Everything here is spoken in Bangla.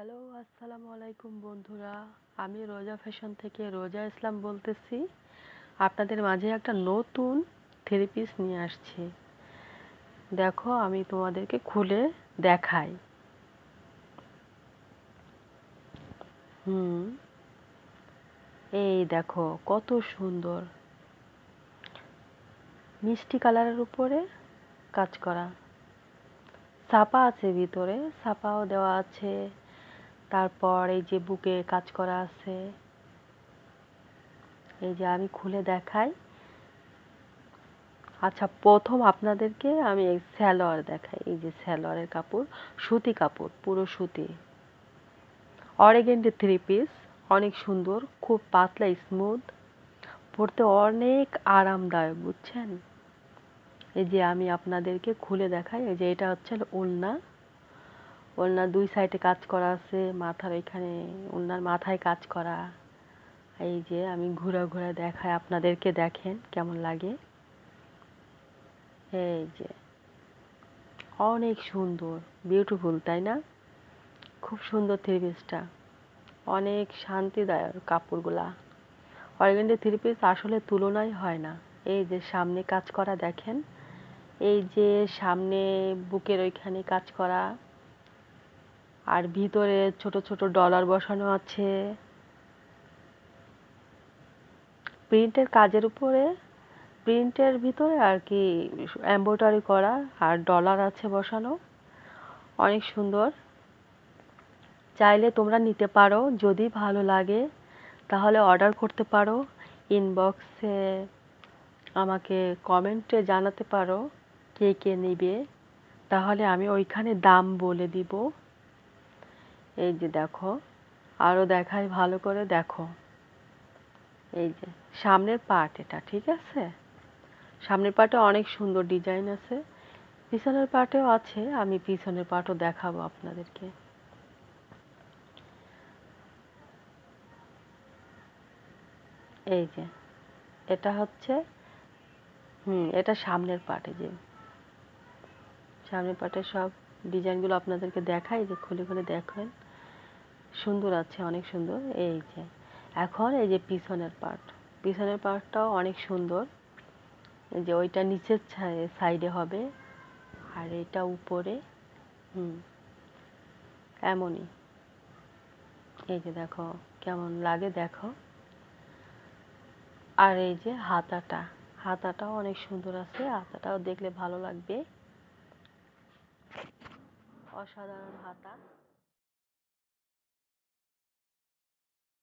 হ্যালো, আসসালামু আলাইকুম বন্ধুরা। আমি রোজা ফ্যাশন থেকে রোজা ইসলাম বলতেছি। আপনাদের মাঝে একটা নতুন থ্রি পিস নিয়ে আসছি। দেখো, আমি তোমাদেরকে খুলে দেখাই। হুম, এই দেখো, কত সুন্দর। মিষ্টি কালারের উপরে কাজ করা। ছাপা আছে ভিতরে, ছাপাও দেওয়া আছে। তারপর এই যে বুকে কাজ করা আছে, এই যে আমি খুলে দেখাই। আচ্ছা প্রথম আপনাদেরকে আমি এই স্যালোয়ার দেখাই, এই যে স্যালোয়ারের কাপড়, সুতি কাপড়, পুরো সুতি। অরেগেন্ডি থ্রি পিস অনেক সুন্দর, খুব পাতলা স্মুথ পরতে অনেক আরামদায়ক, বুঝছেন? এই যে আমি আপনাদেরকে খুলে দেখাই, এই যে এটা হচ্ছে ওলনা ওলনার দুই সাইডে কাজ করা আছে, মাথার এখানে ওলনার মাথায় কাজ করা। এই যে আমি ঘুরে ঘুরে দেখাই, আপনাদেরকে দেখেন কেমন লাগে। এই যে, অনেক সুন্দর বিউটিফুল তাই না? খুব সুন্দর থ্রি পিসটা অনেক শান্তিদায়ক কাপড়গুলা। অর্গেন্ডি থ্রি পিস আসলে তুলনাই হয় না। এই যে সামনে কাজ করা দেখেন, এই যে সামনে বুকের ওইখানে কাজ করা। আর ভিতরে ছোট ছোট ডলার বসানো আছে। প্রিন্টের কাজের উপরে, প্রিন্টের ভিতরে আর কি এম্ব্রয়ডারি করা আর ডলার আছে বসানো। অনেক সুন্দর। চাইলে তোমরা নিতে পারো, যদি ভালো লাগে, তাহলে অর্ডার করতে পারো। ইনবক্সে আমাকে কমেন্টে জানাতে পারো কে কে নেবে। তাহলে আমি ওইখানে দাম বলে দিব। এই যে দেখো আরও দেখাই, ভালো করে দেখো। এই যে, সামনের পার্ট এটা, ঠিক আছে? সামনের পার্টে অনেক সুন্দর ডিজাইন আছে। পিছনের পার্টেও আছে, আমি পিছনের পার্টও দেখাবো আপনাদেরকে। এই যে, এটা হচ্ছে, হুম, এটা সামনের পার্টে যে, সামনের পার্টের সব ডিজাইনগুলো আপনাদেরকে দেখাই, যে খুলে খুলে দেখেন। সুন্দর আছে, অনেক সুন্দর। এই যে, এখন এই যে পিছনের পার্ট পিছনের পার্টটাও অনেক সুন্দর। যে ওইটা নিচের সাইডে হবে। আর এটা উপরে, হুম, এমনই। এই যে দেখো, কেমন লাগে দেখো। আর এই যে হাতাটা, হাতাটাও অনেক সুন্দর আছে। হাতাটাও দেখলে ভালো লাগবে। অসাধারণ হাতা।